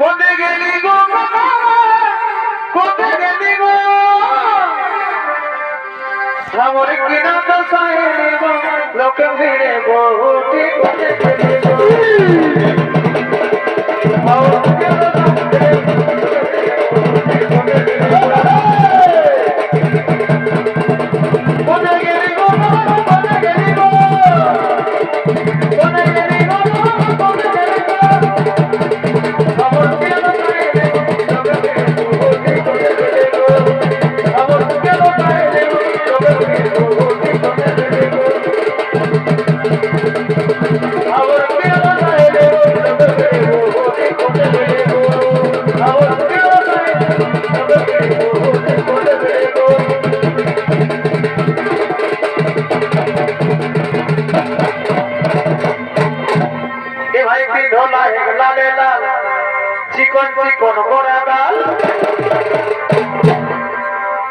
কোথে গেলি গো কোথে গেলি গো আমার কিনা তো সাহেব লোক ভিড়ে বহুত। লালে লাল চিকন চিকন মোরা লাল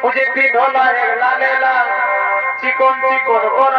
বুঝে পিন লালে লাল চিকন চিকন মোরা